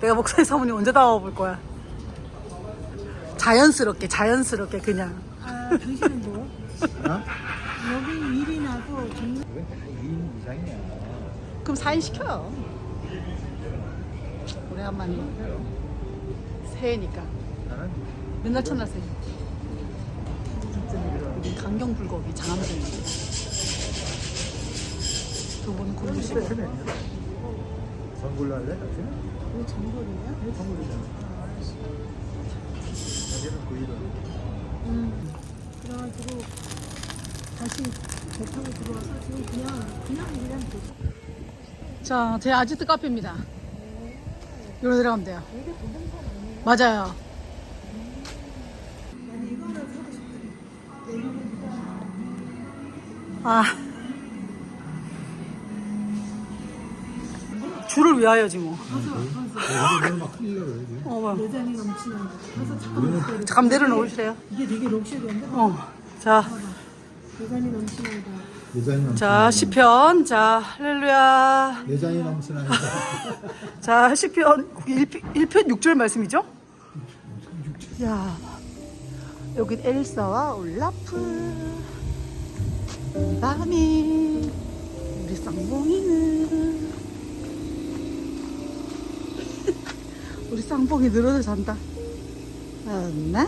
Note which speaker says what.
Speaker 1: 내가 목사님 사모님 언제 나와볼 거야? 자연스럽게, 자연스럽게 그냥.
Speaker 2: 아, 당신은 뭐?
Speaker 3: 어?
Speaker 2: 여기 일이 나고 정말
Speaker 3: 왜 2인 이상이야?
Speaker 1: 그럼 4인 시켜요. 오래간만에. 새해니까.
Speaker 3: 나는
Speaker 1: 맨날 첫날 새해. 여기 강경 불고기 장암동인데. 두분 굶으시고.
Speaker 3: 선골로 할래? 당신은?
Speaker 2: 왜 정글이야?
Speaker 3: 네, 선골이잖아. 여기는 그 일은
Speaker 2: 음. 그래가지고 다시 배 타고 들어와서 지금 그냥 그냥 그냥 계속
Speaker 1: 자, 제 아지트 카페입니다. 여기로 들어가면 돼요. 맞아요. 아. 줄을 위하여지 뭐. 어, 뭐.
Speaker 2: 내장이 넘치는 거. 가서 잠깐만 기다려.
Speaker 1: 잠깐 내려놓으실래요?
Speaker 2: 이게 되게 럭셔리한데?
Speaker 1: 어. 자,
Speaker 2: 내장이 넘치는 거.
Speaker 1: 자, 시편. 자, 할렐루야.
Speaker 3: 내장이 넘치는 아니다.
Speaker 1: 자, 시편 1편 6절 말씀이죠? 야, 여기 엘사와 올라프. 밤이 우리 쌍봉이는 우리 쌍봉이 늘어져 잔다. 엄마?